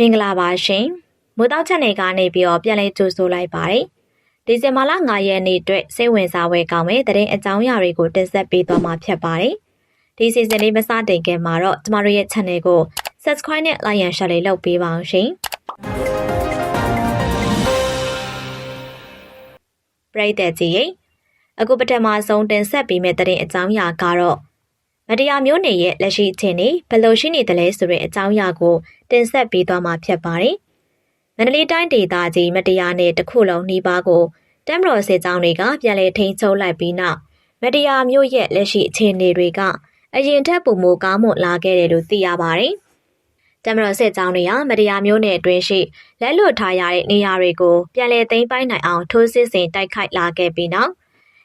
မင်္ဂလာပါရှင်မိုးတောက်ချက်နယ်ကနေပြီးတော့ပြန်လည်ကြိုဆိုလိုက်ပါတယ်ဒီဇင်ဘာလ9ရက်နေ့အတွက်စိတ်ဝင်စားပွဲကောင်းမဲ့သတင်းအကြောင်းအရာတွေကိုတင်ဆက်ပေးသွားမှာဖြစ်ပါတယ်ဒီစီစဉ်လေးမစတင်ခင်မှာတော့ကျမတို့ရဲ့ channel ကို subscribe နဲ့ like and share လေးလုပ်ပေးပါအောင်ရှင်ပရိသတ်ကြီးရေအခုပထမဆုံးတင်ဆက်ပေးမယ့်သတင်းအကြောင်းအရာကတော့ မတရားမျိုးနေရဲ့လက်ရှိအခြေအနေဘယ်လိုရှိနေသလဲဆိုတဲ့အကြောင်းအရာကိုတင်ဆက်ပေးသွားမှာဖြစ်ပါတယ်။မန္တလေးတိုင်းဒေသကြီးမတရားနဲ့တခုလုံးနှီးပါးကိုတမ်မတော်စစ်ကြောင်းတွေကပြန်လည်ထိန်းချုပ်လိုက်ပြီးနောက်မတရားမျိုးရဲ့လက်ရှိအခြေအနေတွေကအရင်ထက်ပုံမကောင်းမွန်လာခဲ့တယ်လို့သိရပါတယ်။တမ်မတော်စစ်ကြောင်းတွေကမတရားမျိုးနဲ့အတွင်းရှိလက်လွတ်ထားရတဲ့နေရာတွေကိုပြန်လည်သိမ်းပိုက်နိုင်အောင်ထိုးစစ်ဆင်တိုက်ခိုက်လာခဲ့ပြီးနောက်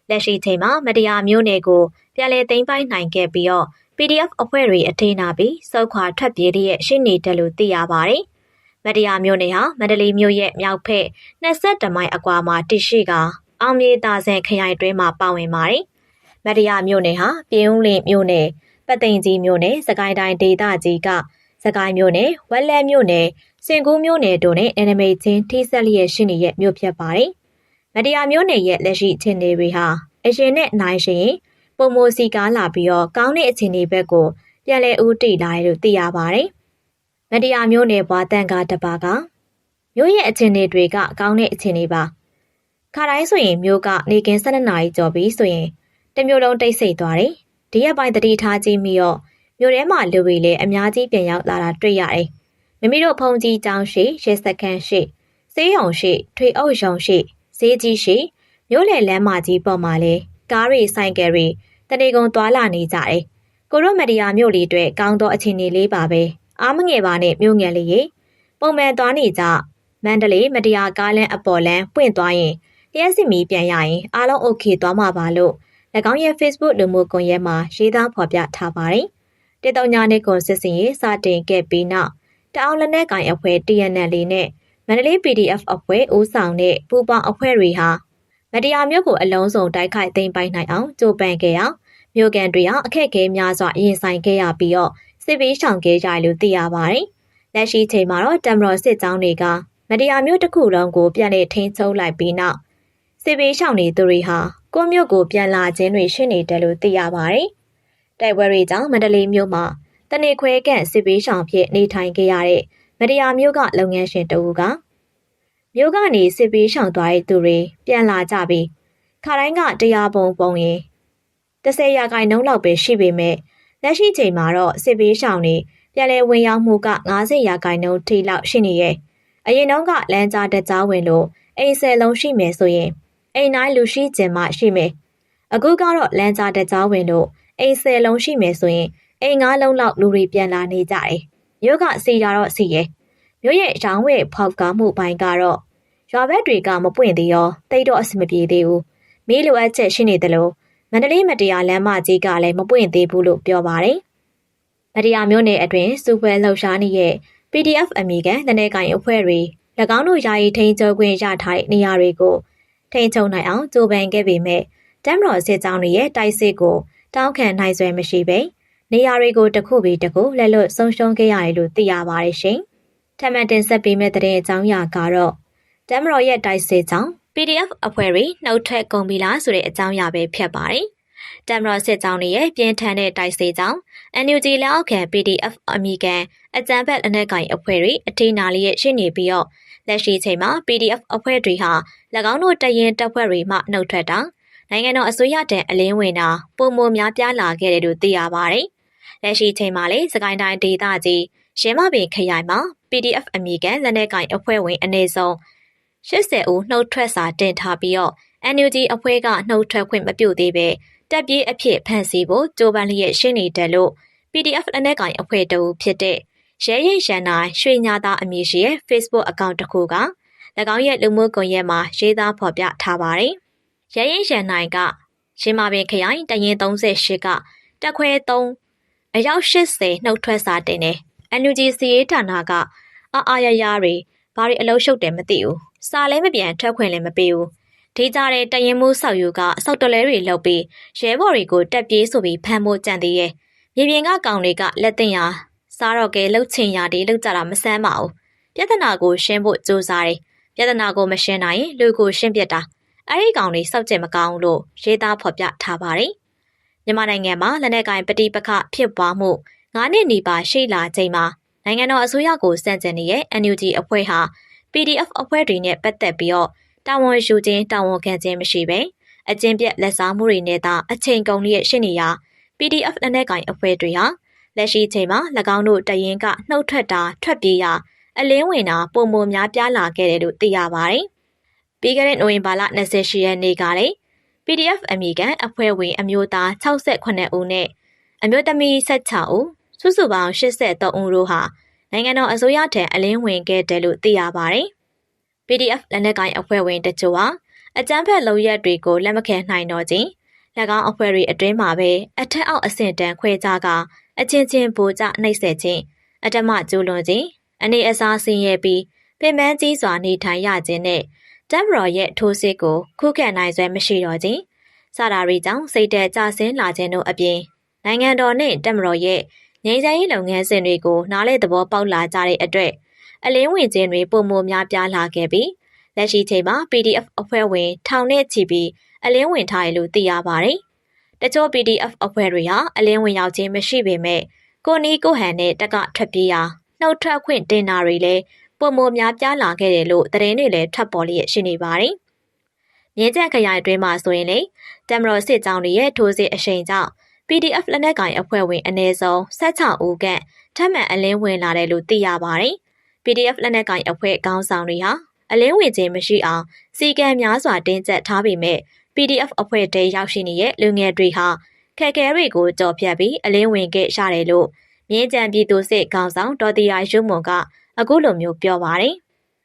လက်ရှိချိန်မှာမတရားမျိုးနယ်ကို ပြန်လည်သိမ်းပိုက်နိုင်ခဲ့ပြီးတော့ PDF အဖွဲ့တွေအထင်နာပြီးစောက်ခွာထွက်ပြေးတဲ့ရှင်းနေတယ်လို့သိရပါတယ်။မတရားမျိုးနယ်ဟာမန္တလေးမြို့ရဲ့မြောက်ဖက်22မိုင်အကွာမှာတရှိကအောင်မြေတာဆန်ခရိုင်တွင်းမှာပါဝင်ပါတယ်။မတရားမျိုးနယ်ဟာပြည်ဦးလင်မြို့နယ်ပတ်သိမ်ကြီးမြို့နယ်စကိုင်းတိုင်းဒေသကြီးကစကိုင်းမြို့နယ်ဝက်လက်မြို့နယ်စင်ကူးမြို့နယ်တို့နဲ့အန်နမိတ်ချင်းထိစက်လျက်ရှိနေတဲ့မြို့ဖြစ်ပါတယ်။မတရားမျိုးနယ်ရဲ့လက်ရှိအခြေအနေတွေဟာအရင်နဲ့နိုင်ရှင် ပုံမိုစီကားလာပြီးတော့ကောင်းတဲ့အခြေအနေဘက်ကိုပြန်လည်ဦးတည်လာတယ်လို့သိရပါတယ်။မတရားမျိုးနယ်ဘွားတန်ကားတပါကမျိုးရဲ့အခြေအနေတွေကကောင်းတဲ့အခြေအနေပါ။ခါတိုင်းဆိုရင်မျိုးကနေကင်း12နာရီကျော်ပြီးဆိုရင်တမျိုးလုံးတိတ်ဆိတ်သွားတယ်။ဒီရက်ပိုင်းတတိထားကြည့်မိတော့မျိုးထဲမှာလူတွေလည်းအများကြီးပြန်ရောက်လာတာတွေ့ရတယ်။မိမိတို့ဖုန်ကြီးကျောင်းရှိရဲစခန်းရှိစေးရုံရှိထွေအုပ်ရုံရှိဈေးကြီးရှိမျိုးလေလမ်းမကြီးပေါ်မှာလဲ ကားတွေဆိုင်ကယ်တွေတနေကုန်သွာလာနေကြတယ်။ကိုရိုမဒီယာမြို့လေးအတွက်ကောင်းသောအခြေအနေလေးပါပဲ။အားမငယ်ပါနဲ့မြို့ငယ်လေးရေပုံမှန်သွားနေကြမန္တလေးမတရားကားလမ်းအပေါ်လမ်းပွင့်သွားရင်လျှက်စစ်မီပြန်ရရင်အားလုံး okay သွားမှာပါလို့၎င်းရဲ့ Facebook လူမှုကွန်ရက်မှာရေးသားဖော်ပြထားပါတယ်။တစ်တုံညာနေ့ကွန်စစ်စင်ရေးစတင်ခဲ့ပြီးနောက်တအောင်လက်နက်ကင်အဖွဲ့ TNL နဲ့မန္တလေး PDF အဖွဲ့ဦးဆောင်တဲ့ပူပေါင်းအဖွဲ့တွေဟာ မတရားမျိုးကိုအလုံးစုံတိုက်ခိုက်သိမ်းပိုက်နိုင်အောင်ကြိုးပမ်းခဲ့ရမြို့ကန်တွေဟာအခက်အခဲများစွာရင်ဆိုင်ခဲ့ရပြီးတော့စစ်ပေးရှောင်ခဲ့ကြလို့သိရပါတယ်။လက်ရှိချိန်မှာတော့တမတော်စစ်ကြောင်းတွေကမတရားမျိုးတစ်ခုလုံးကိုပြန်လည်ထိန်းချုပ်လိုက်ပြီးနောက်စစ်ပေးရှောင်နေသူတွေဟာကိုမြို့ကိုပြန်လာခြင်းတွေရှိနေတယ်လို့သိရပါတယ်။တိုက်ပွဲတွေကြောင့်မန္တလေးမြို့မှာတနေခွဲကန့်စစ်ပေးရှောင်ဖြစ်နေထိုင်ခဲ့ရတဲ့မတရားမျိုးကလုပ်ငန်းရှင်တဦးက မြို့ကနေစစ်ပေးရှောင်သွားတဲ့သူတွေပြန်လာကြပြီးခါတိုင်းကတရားပုံပုံရင်30ရာခိုင်နှုန်းလောက်ပဲရှိပေမဲ့လက်ရှိချိန်မှာတော့စစ်ပေးရှောင်နေပြန်လည်ဝင်ရောက်မှုက90ရာခိုင်နှုန်းထိလောက်ရှိနေရဲ့အရင်တုန်းကလမ်းကြားတက်ကြားဝင်လို့အိမ်ဆယ်လုံးရှိမယ်ဆိုရင်အိမ်တိုင်းလူရှိကျင်မှရှိမယ်အခုကတော့လမ်းကြားတက်ကြားဝင်လို့အိမ်ဆယ်လုံးရှိမယ်ဆိုရင်အိမ်ငါးလုံးလောက်လူတွေပြန်လာနေကြတယ်မြို့ကစီရတော့စီရဲ့ မြို့ရဲ့ရောင်းဝယ်ဖောက်ကားမှုပိုင်းကတော့ရွာဘက်တွေကမပွင့်သေးရောတိတ်တော့အဆင်မပြေသေးဘူးမီးလိုအပ်ချက်ရှိနေတယ်လို့မန္တလေးမတရားလမ်းမကြီးကလည်းမပွင့်သေးဘူးလို့ပြောပါတယ်မတရားမျိုးနယ်အတွင်းစူပွဲလှုပ်ရှားနေတဲ့ PDF အမိကန်တနေကင်အဖွဲ့တွေ၎င်းတို့ယာယီထိန်းချုပ်ခွင့်ရထားတဲ့နေရာတွေကိုထိန်းချုပ်နိုင်အောင်ကြိုးပမ်းခဲ့ပေမဲ့တမ်မတော်စစ်ကြောင်းတွေရဲ့တိုက်စစ်ကိုတောင်းခံနိုင်စွဲမရှိပဲနေရာတွေကိုတစ်ခုပြီးတစ်ခုလက်လွတ်ဆုံးရှုံးခဲ့ရတယ်လို့သိရပါတယ်ရှင်။ ထပ်မံတင်ဆက်ပေးမယ့်တဲ့အကြောင်းအရာကတော့တမ်မတော်ရဲ့တိုက်စစ်ကြောင့် PDF အဖွဲ့တွေနှုတ်ထွက်ကုန်ပြီလားဆိုတဲ့အကြောင်းအရာပဲဖြစ်ပါတယ်။တမ်မတော်စစ်ကြောင်းတွေရဲ့ပြင်းထန်တဲ့တိုက်စစ်ကြောင့် NUG လက်အောက်ခံ PDF အမိကန်အကြမ်းဖက်လက်နက်ကင်အဖွဲ့တွေအထိနာလျက်ရှိနေပြီးတော့လက်ရှိချိန်မှာ PDF အဖွဲ့တွေဟာ၎င်းတို့တရင်တပ်ဖွဲ့တွေမှနှုတ်ထွက်တာနိုင်ငံတော်အစိုးရတန်အလင်းဝင်တာပုံမများပြားလာခဲ့တယ်လို့သိရပါတယ်။လက်ရှိချိန်မှာလေစကိုင်းတိုင်းဒေသကြီး ရင်းမပင်ခရိုင်မှာ PDF အမိကန်လက်နက်ကင်အဖွဲ့ဝင်အနေဆုံး80ဦးနှုတ်ထွက်စာတင်ထားပြီးတော့ NUG အဖွဲ့ကနှုတ်ထွက်ခွင့်မပြုသေးပဲတက်ပြေးအဖြစ်ဖန်ဆီးဖို့ကြိုးပမ်းလျက်ရှိနေတယ်လို့ PDF အနက်ကင်အဖွဲ့တူဖြစ်တဲ့ရဲရင်ရန်နိုင်ရွှေညာသားအမည်ရှိရဲ့ Facebook အကောင့်တစ်ခုက၎င်းရဲ့လူမှုကွန်ရက်မှာရေးသားဖော်ပြထားပါတယ်။ရဲရင်ရန်နိုင်ကရင်းမာပင်ခရိုင်တရင်38ကတက်ခွဲ3အယောက်80နှုတ်ထွက်စာတင်တယ်။ NUG စီရေးဌာနကအာအာရရတွေဘာတွေအလုံးရှုပ်တယ်မသိဘူး။စာလည်းမပြန်ထွက်ခွင့်လည်းမပေးဘူး။ဒေကြတဲ့တရင်မှုဆောက်ယူကဆောက်တလဲတွေလုပ်ပြီးရဲဘော်တွေကိုတက်ပြေးဆိုပြီးဖမ်းဖို့ကြံသေးရဲ့။မြေပြင်ကကောင်တွေကလက်တင်ရာစားတော့ကဲလှုပ်ချင်ရာတွေလှုပ်ကြတာမဆန်းပါဘူးပြဿနာကိုရှင်းဖို့ကြိုးစားတယ်ပြဿနာကိုမရှင်းနိုင်ရင်လူကိုရှင်းပြတာအဲ့ဒီကောင်တွေစောက်ကျင်မကောင်းလို့ရေးသားဖော်ပြထားပါတယ်မြန်မာနိုင်ငံမှာလက်နက်ကင်ပဋိပက္ခဖြစ်ပွားမှု 9နှစ်နီးပါးရှိလာချိန်မှာနိုင်ငံတော်အစိုးရကိုစန့်ကျင်နေတဲ့ NUG အဖွဲ့ဟာ PDF အဖွဲ့တွေနဲ့ပတ်သက်ပြီးတော့တာဝန်ယူခြင်းတာဝန်ခံခြင်းမရှိဘဲအကျင့်ပြက်လက်စားမှုတွေနဲ့သာအချိန်ကုန်လျက်ရှိနေရာ PDF လက်နက်ကင်အဖွဲ့တွေဟာလက်ရှိချိန်မှာ၎င်းတို့တရင်ကနှုတ်ထွက်တာထွက်ပြေးရာအလင်းဝင်တာပုံမများပြားလာခဲ့တယ်လို့သိရပါတယ်။ပြီးခဲ့တဲ့နိုဝင်ဘာလ28ရက်နေ့ကလည်း PDF အမိကန်အဖွဲ့ဝင်အမျိုးသား68ဦးနဲ့အမျိုးသမီး16ဦး စုစုပေါင်း83ဦးတို့ဟာနိုင်ငံတော်အစိုးရထံအလင်းဝင်ခဲ့တယ်လို့သိရပါတယ်။ PDF လက်နက်ကိုင်အဖွဲ့ဝင်တချို့ဟာအကြမ်းဖက်လုပ်ရက်တွေကိုလက်မခံနိုင်တော့ခြင်း၎င်းအဖွဲ့တွေအတွင်းမှာပဲအထက်အောက်အဆင့်တန်းခွဲခြားကအချင်းချင်းပိုကြနှိပ်စက်ခြင်းအတမကျူးလွန်ခြင်းအနေအစားဆင်းရဲပြီးပင်ပန်းကြီးစွာနေထိုင်ရခြင်းနဲ့တပ်မတော်ရဲ့ထိုးစစ်ကိုခုခံနိုင်စွမ်းမရှိတော့ခြင်းစတာတွေကြောင့်စိတ်တက်ကြဆင်းလာခြင်းတို့အပြင်နိုင်ငံတော်နဲ့တပ်မတော်ရဲ့ ငြိမ်းချမ်းရေးလုပ်ငန်းစဉ်တွေကိုနားလည်သဘောပေါက်လာကြတဲ့အတွက်အလင်းဝင်ခြင်းတွေပုံမများပြားလာခဲ့ပြီးလက်ရှိချိန်မှာ PDF အဖွဲ့ဝင်ထောင်နဲ့ချီပြီးအလင်းဝင်ထားရလို့သိရပါတယ်။တချို့ PDF အဖွဲ့တွေဟာအလင်းဝင်ရောက်ခြင်းမရှိပေမဲ့ကိုနီးကိုဟန်နဲ့တက်ကထွက်ပြေးရာနှုတ်ထွက်ခွင့်တင်တာတွေလည်းပုံမများပြားလာခဲ့တယ်လို့သတင်းတွေလည်းထပ်ပေါ်လျက်ရှိနေပါတယ်။မြင်းချက်ခရိုင်အတွင်းမှာဆိုရင်လေတမတော်စစ်ကြောင်းတွေရဲ့ထိုးစစ်အရှိန်ကြောင့် PDF လက်နက်ကင်အဖွဲ့ဝင်အနည်းဆုံး16ဦးခန့်ထပ်မံအလင်းဝင်လာတယ်လို့သိရပါတယ်။ PDF လက်နက်ကင်အဖွဲ့ခေါင်းဆောင်တွေဟာအလင်းဝင်ခြင်းမရှိအောင်စီကံများစွာတင်းကျပ်ထားပေမဲ့ PDF အဖွဲ့တဲရောက်ရှိနေတဲ့လူငယ်တွေဟာခက်ခဲတွေကိုကြော်ဖြတ်ပြီးအလင်းဝင်ခဲ့ရတယ်လို့မြင်းကြံပြည်သူစစ်ခေါင်းဆောင်ဒေါ်တီယာရုံမွန်ကအခုလိုမျိုးပြောပါတယ်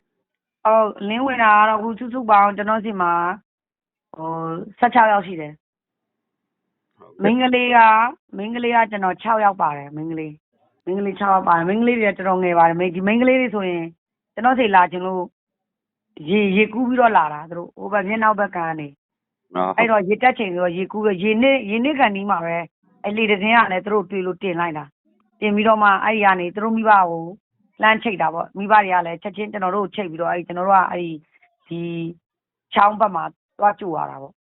။အော်လင်းဝင်တာကတော့အခုစုစုပေါင်းကျွန်တော်စီမှာဟို16ယောက်ရှိတယ် မိန်းကလေးကမိန်းကလေးကကျွန်တော်6ယောက်ပါတယ်မိန်းကလေးမိန်းကလေး6ယောက်ပါတယ်မိန်းကလေးတွေတော်တော်ငယ်ပါတယ်မိန်းဒီမိန်းကလေးတွေဆိုရင်ကျွန်တော်စီလာခြင်းလို့ရေရေကူးပြီးတော့လာတာသူတို့ဟိုဘက်မျက်နှာဘက်ကနေနော်အဲ့တော့ရေတက်ချိန်ဆိုတော့ရေကူးတော့ရေနစ်ရေနစ်ကန်ဒီမှာပဲအဲ့လေတစ်စင်းကလည်းသူတို့တွေ့လို့တင်လိုက်တာတင်ပြီးတော့မှအဲ့ဒီကနေသူတို့မိဘကိုလမ်းချိတ်တာပေါ့မိဘတွေကလည်းချက်ချင်းကျွန်တော်တို့ကိုချိတ်ပြီးတော့အဲ့ဒီကျွန်တော်တို့ကအဲ့ဒီဒီချောင်းဘက်မှာသွားကြိုရတာပေါ့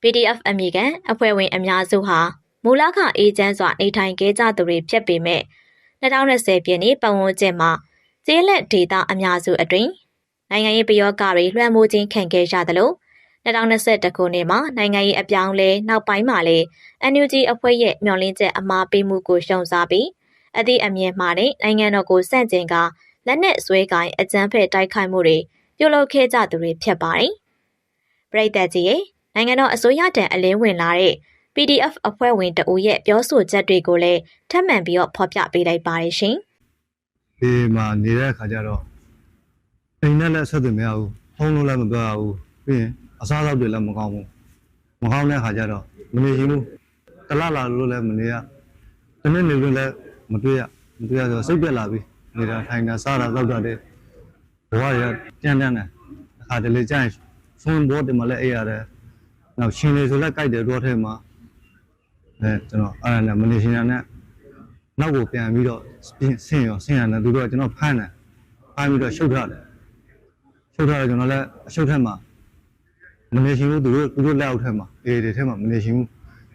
PDF အမိကန်အဖွဲ့ဝင်အများစုဟာမူလခအေဂျင့်စွာနေထိုင်ခဲ့ကြသူတွေဖြစ်ပေမဲ့2020ပြည့်နှစ်ပတ်ဝန်းကျင်မှာကျေးလက်ဒေသအများစုအတွင်းနိုင်ငံရေးပယောဂတွေလွှမ်းမိုးခြင်းခံခဲ့ရသလို2021ခုနှစ်မှာနိုင်ငံရေးအပြောင်းလဲနောက်ပိုင်းမှာလည်း NUG အဖွဲ့ရဲ့မျှော်လင့်ချက်အမှားပေးမှုကိုရှုံစားပြီးအသည့်အမြင်မှာနဲ့နိုင်ငံတော်ကိုစန့်ကျင်ကလက်နက်ဆွဲကိုင်အကြမ်းဖက်တိုက်ခိုက်မှုတွေပြုလုပ်ခဲ့ကြသူတွေဖြစ်ပါတယ်။ပြည်သက်ကြီးရဲ့ နိုင်ငံတော်အစိုးရတံအလင်းဝင်လာတဲ့ PDF အဖွဲ့ဝင်တဦးရဲ့ပြောဆိုချက်တွေကိုလည်းထပ်မံပြီးတော့ဖော်ပြပေးလိုက်ပါတယ်ရှင်ဒီမှာနေတဲ့အခါကျတော့အိမ်နဲ့လည်းဆက်သွယ်မရဘူးဖုန်းလို့လည်းမပြောရဘူးပြီးရင်အစားအသောက်တွေလည်းမကောင်းဘူးမကောင်းတဲ့အခါကျတော့မနေရင်ဘူးတလလာလို့လည်းမနေရတနေ့နေလို့လည်းမတွေ့ရမတွေ့ရဆိုစိတ်ပြက်လာပြီနေတာထိုင်တာစားတာတောက်တာတဲ့ဘဝတွေကကြမ်းတမ်းတယ်အခါတလေကြာရင်ဖုန်းဘောတင်မလဲအေးရတယ် နောက်ရှင်လေဆိုလည်းကြိုက်တယ်တော့ထဲမှာအဲကျွန်တော်အဲ့ဒါနဲ့မနေရှင်ရနဲ့နောက်ကိုပြန်ပြီးတော့ဆင်းရောဆင်းရတယ်သူတို့ကကျွန်တော်ဖမ်းတယ်ဖမ်းပြီးတော့ရှုပ်ထားတယ်ရှုပ်ထားတယ်ကျွန်တော်လည်းအရှုပ်ထက်မှာမနေရှင်ဘူးသူတို့သူတို့လက်အောက်ထက်မှာအေးတွေထက်မှာမနေရှင်ဘူး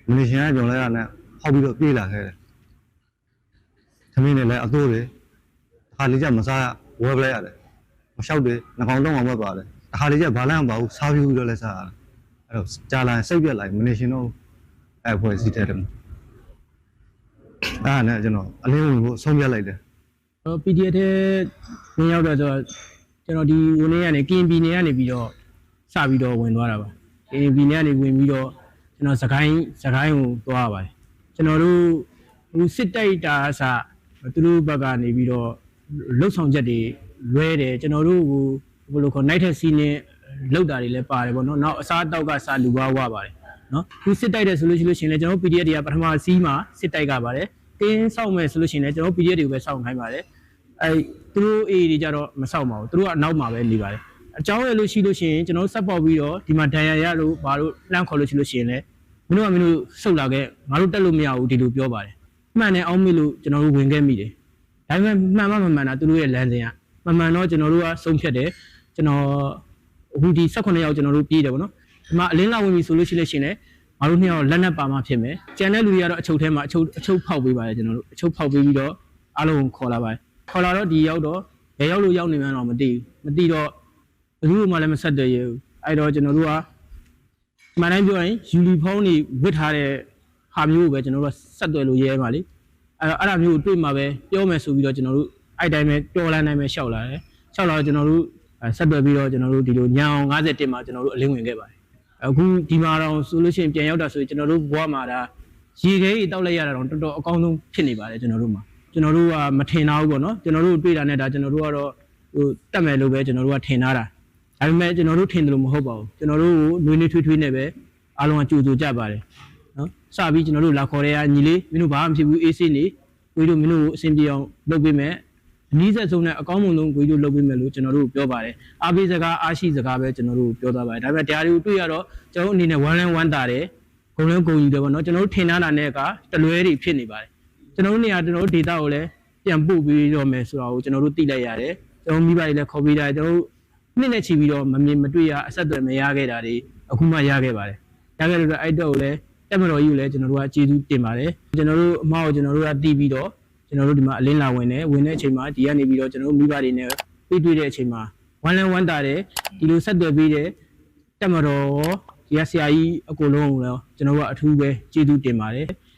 မနေရှင်ကကျွန်တော်လည်းအဲ့နဲ့ဟောက်ပြီးတော့ပြေးလာခဲ့တယ်သမီးနဲ့လည်းအသိုးတွေတစ်ခါလေးကျမစားရဝဲပလိုက်ရတယ်မလျှောက်တယ်နှကောင်တော့မှမပါတယ်တစ်ခါလေးကျဘာလန့်မပါဘူးစားပြီးတော့လည်းစားရတယ် အဲ့တော့ကြာလာရင်စိတ်ပြက်လာရင်မနေရှင်တော့အဲ့ဖွဲ့စီတဲ့တယ်အဲ့ဒါနဲ့ကျွန်တော်အလင်းဝင်ဖို့ဆုံးဖြတ်လိုက်တယ်တော့ PDF ထဲဝင်ရောက်တော့ဆိုတော့ကျွန်တော်ဒီဝင်နေကနေ KNB နေကနေပြီးတော့စပြီးတော့ဝင်သွားတာပါ KNB နေကနေဝင်ပြီးတော့ကျွန်တော်စကိုင်းစကိုင်းကိုသွားပါတယ်ကျွန်တော်တို့ဟိုစစ်တိုက်တာအစသူတို့ဘက်ကနေပြီးတော့လှုပ်ဆောင်ချက်တွေလွဲတယ်ကျွန်တော်တို့ကိုဘယ်လိုခေါ် night taxi နဲ့ လောက်တာတွေလည်းပါတယ်ပေါ့နော်နောက်အစားအသောက်ကစလူပါဝပါတယ်နော်ခုစစ်တိုက်တယ်ဆိုလို့ရှိလို့ရှိရင်လည်းကျွန်တော်တို့ PDF တွေကပထမစီးမှာစစ်တိုက်ကပါတယ်တင်းစောက်မယ်ဆိုလို့ရှိရင်လည်းကျွန်တော်တို့ PDF တွေကိုပဲစောင့်ခိုင်းပါတယ်အဲသူတို့အေးတွေကြတော့မဆောက်ပါဘူးသူတို့ကအနောက်မှာပဲနေပါတယ်အကြောင်းရလို့ရှိလို့ရှိရင်ကျွန်တော်တို့ဆက်ပေါက်ပြီးတော့ဒီမှာဒဏ်ရာရလို့ဘာလို့လှမ်းခေါ်လို့ရှိလို့ရှိရင်လည်းမင်းတို့ကမင်းတို့ဆုတ်လာခဲ့ငါတို့တက်လို့မရဘူးဒီလိုပြောပါတယ်မှန်တယ်အောင်မေလို့ကျွန်တော်တို့ဝင်ခဲ့မိတယ်ဒါပေမဲ့မှန်မှမမှန်တာသူတို့ရဲ့လမ်းစဉ်ကမမှန်တော့ကျွန်တော်တို့ကဆုံးဖြတ်တယ်ကျွန်တော် အခုဒီ18ရောက်ကျွန်တော်တို့ပြေးတယ်ဗောနော်ဒီမှာအလင်းလာဝင်ပြီဆိုလို့ရှိလို့ရှိရင်လည်းငါတို့နှစ်ယောက်လက်နက်ပါမှဖြစ်မယ်ကျန်တဲ့လူတွေကတော့အချုပ်ထဲမှာအချုပ်အချုပ်ဖောက်ပေးပါတယ်ကျွန်တော်တို့အချုပ်ဖောက်ပေးပြီးတော့အားလုံးကိုခေါ်လာပါတယ်ခေါ်လာတော့ဒီရောက်တော့ဘယ်ရောက်လို့ရောက်နေမှန်းတော့မသိဘူးမသိတော့ဘယ်သူမှလည်းမဆက်တရဘူးအဲ့တော့ကျွန်တော်တို့ကမှန်တိုင်းပြောရင်ယူနီဖောင်းတွေဝတ်ထားတဲ့ဟာမျိုးကိုပဲကျွန်တော်တို့ကဆက်သွယ်လို့ရဲပါလေအဲ့တော့အဲ့ဒါမျိုးကိုတွေ့မှာပဲပြောမယ်ဆိုပြီးတော့ကျွန်တော်တို့အဲ့တိုင်းပဲတော်လန်းတိုင်းပဲရှောက်လာတယ်ရှောက်လာတော့ကျွန်တော်တို့အဲ ဆက်သွယ်ပြီးတော့ကျွန်တော်တို့ဒီလိုညောင်51မှာကျွန်တော်တို့အလင်းဝင်ခဲ့ပါတယ်အခုဒီမှာတော့ဆိုလို့ရှိရင်ပြန်ရောက်တာဆိုရင်ကျွန်တော်တို့ဘဝမှာဒါရေခဲကြီးတောက်လိုက်ရတာတော့တော်တော်အကောင်းဆုံးဖြစ်နေပါတယ်ကျွန်တော်တို့မှာကျွန်တော်တို့ကမထင်တာဘူးပေါ့နော်ကျွန်တော်တို့တွေ့တာနဲ့ဒါကျွန်တော်တို့ကတော့ဟိုတက်မယ်လို့ပဲကျွန်တော်တို့ကထင်ထားတာဒါပေမဲ့ကျွန်တော်တို့ထင်တယ်လို့မဟုတ်ပါဘူးကျွန်တော်တို့ကိုနှွေးနှွေးထွေးထွေးနဲ့ပဲအားလုံးကကြိုကြိုကြပါတယ်နော်စပြီးကျွန်တော်တို့လာခေါ်တဲ့ကညီလေးမင်းတို့ဘာမှမဖြစ်ဘူးအေးဆေးနေကိုကြီးတို့မင်းတို့ကိုအဆင်ပြေအောင်လုပ်ပေးမယ် အနည်းဆက်ဆုံးနဲ့အကောင်းဆုံးကိုကြီးတို့လုပ်ပေးမယ်လို့ကျွန်တော်တို့ပြောပါတယ်အားပေးစကားအားရှိစကားပဲကျွန်တော်တို့ပြောသွားပါတယ်ဒါပေမဲ့တရားတွေကိုတွေ့ရတော့ကျွန်တော်တို့အနေနဲ့ဝမ်းလန်းဝမ်းသာတယ်ဂုံလုံးဂုံယူတယ်ပေါ့နော်ကျွန်တော်တို့ထင်ထားတာနဲ့ကတလွဲတွေဖြစ်နေပါတယ်ကျွန်တော်တို့နေရာကျွန်တော်တို့ဒေတာကိုလည်းပြန်ပို့ပြီးတော့မယ်ဆိုတာကိုကျွန်တော်တို့သိလိုက်ရတယ်ကျွန်တော်မိဘတွေလည်းခေါ်ပေးတာကျွန်တော်တို့နှစ်နဲ့ချီပြီးတော့မမြင်မတွေ့ရအဆက်အသွယ်မရခဲ့တာတွေအခုမှရခဲ့ပါတယ်။ရခဲ့လို့အဲ့တော့လည်းတက်မတော်ကြီးကိုလည်းကျွန်တော်တို့ကကျေးဇူးတင်ပါတယ်။ကျွန်တော်တို့အမှားကိုကျွန်တော်တို့ကတီးပြီးတော့ ကျွန်တော်တို့ဒီမှာအလင်းလာဝင်တယ်ဝင်တဲ့အချိန်မှာဒီကနေပြီးတော့ကျွန်တော်တို့မိဘတွေနဲ့တွေ့တွေ့တဲ့အချိန်မှာဝမ်းလန်းဝမ်းသာတယ်ဒီလိုဆက်သွယ်ပြီးတဲ့တက်မတော်ဒီကဆရာကြီးအကိုလုံးကိုလည်းကျွန်တော်တို့ကအထူးပဲကျေးဇူးတင်ပါတယ်။